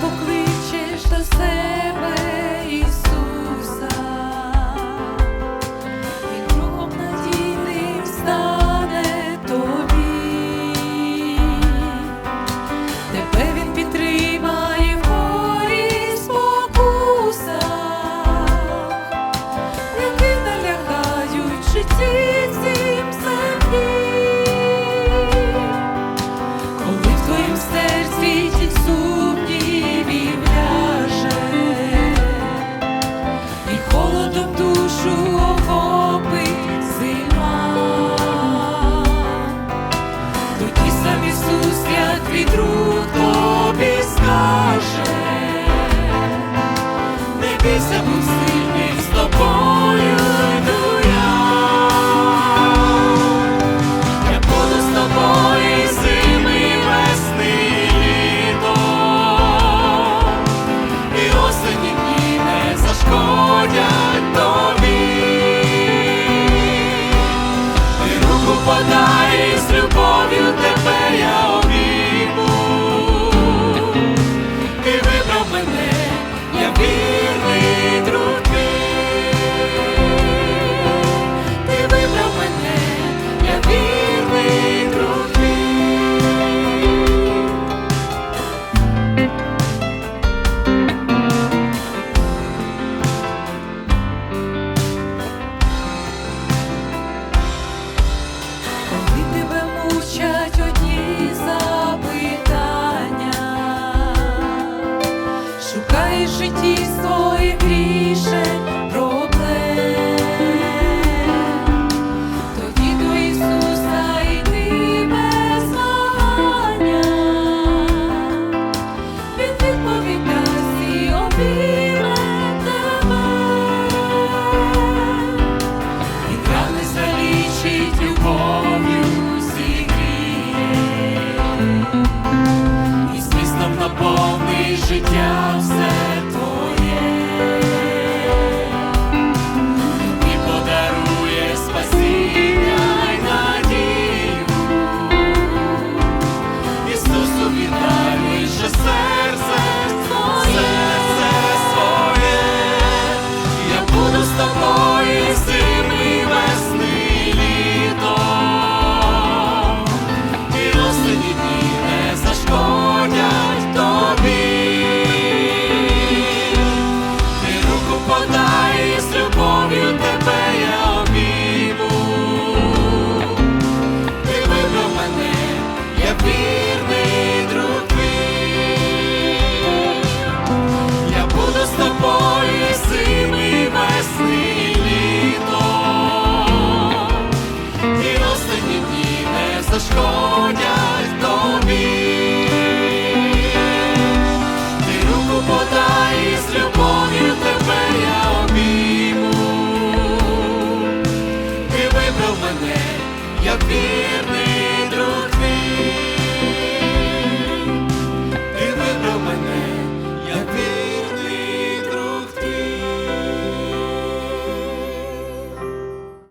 покличеш до себе. Deus é você. зашкодять тобі, ти руку подай і з любов'ю тебе я обійму, ти вибрав мене, як вірний.